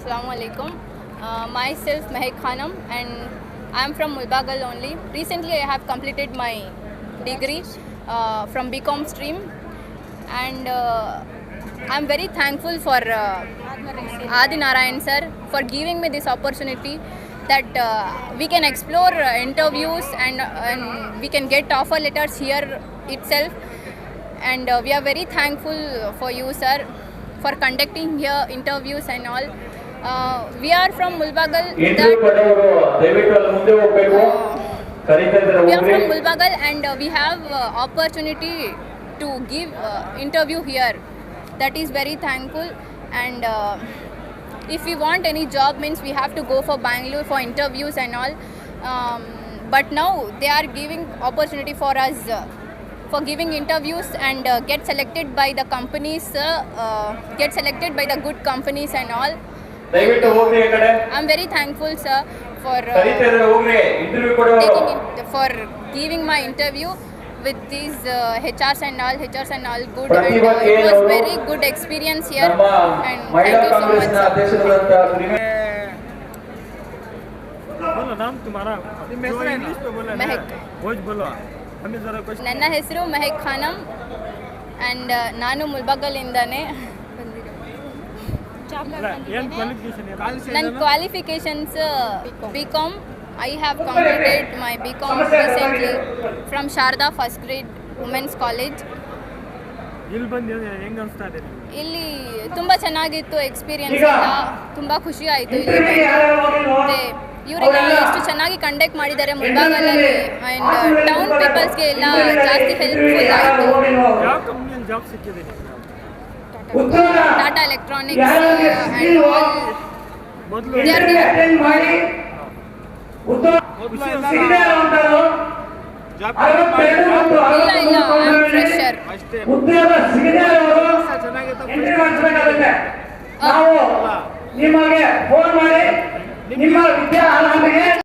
Assalamu alaikum. Uh, myself Mehek Khanam and I am from Mulbagal only. Recently I have completed my degree uh, from BCom stream and uh, I am very thankful for uh, Adi Narayan sir for giving me this opportunity that uh, we can explore uh, interviews and, and we can get offer letters here itself and uh, we are very thankful for you sir for conducting here interviews and all uh, we are from mulbagal interview that ಪಡೆಯವರು ದಯವಿಟ್ಟು ಅಲ್ಲಿ ಮುಂದೆ ಹೋಗ್ಬೇಕು ಕರೀತಾ ಇದ್ದಾರೆ we are ಹೋಗ್ರಿ from mulbagal and uh, we have uh, opportunity to give uh, interview here that is very thankful and uh, if we want any job means we have to go for bangalore for interviews and all um, but now they are giving opportunity for us uh, for giving interviews and uh, get selected by the companies uh, uh, get selected by the good companies and all ದಯವಿಟ್ಟು ಹೋಗ್ರಿ ಆ ಕಡೆ i'm very thankful sir for uh, ಕರೀತಾ ಇದ್ದಾರೆ ಹೋಗ್ರಿ interview ಕೊಡೋರು taking it for giving my interview with these uh, HRs and all HRs and all good and Pratibha uh, K it was ಅವರು very good experience here ನಮ್ಮ and ಮಹಿಳಾ thank you so much ಕಾಂಗ್ರೆಸ್ನ sir. ಅಧ್ಯಕ್ಷರಾದಂತ Shrimati बोलो नाम तुम्हारा जो English में बोला ना महक। वो बोलो हमें जरा कुछ ನನ್ನ ಹೆಸರು ಮೆಹಕ್ ಖಾನಂ ಆ್ಯಂಡ್ ನಾನು ಮುಲ್ಬಗಲಿಂದಾನೆ ನನ್ನ qualifications B Com I have completed my B Com recently from Sharada first grade women's college ಇಲ್ಲಿ ಬಂದು ಹೆಂಗ್ ಅನ್ಸ್ತಾ ಇದೆ ಇಲ್ಲಿ ತುಂಬ ಚೆನ್ನಾಗಿತ್ತು ಎಕ್ಸ್ಪೀರಿಯನ್ಸ್ ಎಲ್ಲ. ತುಂಬ ಖುಷಿ ಆಯಿತು ಇಲ್ಲಿ? ಮತ್ತೆ ಇವರೆಲ್ಲ ಎಷ್ಟು ಚೆನ್ನಾಗಿ ಕಂಡಕ್ಟ್ ಮಾಡಿದ್ದಾರೆ ಮುಂಭಾಗದಲ್ಲಿ ಆ್ಯಂಡ್ ಟೌನ್ ಪೀಪಲ್ಸ್ಗೆ ಎಲ್ಲ ಜಾಸ್ತಿ ಹೆಲ್ಪ್ಫುಲ್ ಆಯಿತು. ಟಾಟಾ ಎಲೆಕ್ಟ್ರಾನಿಕ್ಸ್ ಇಲ್ಲ ಇಲ್ಲ ಅರವತ್ತೊಂಬತ್ತರಲ್ಲಿ ಫ್ರೆಶರ್ ಉದ್ಯೋಗ ಸಿಗದೆ ಮಾಡಿಸ್ಬೇಕಾಗುತ್ತೆ ನಾವು ನಿಮಗೆ ಫೋನ್ ಮಾಡಿ. ನಿಮ್ಮ ವಿದ್ಯಾ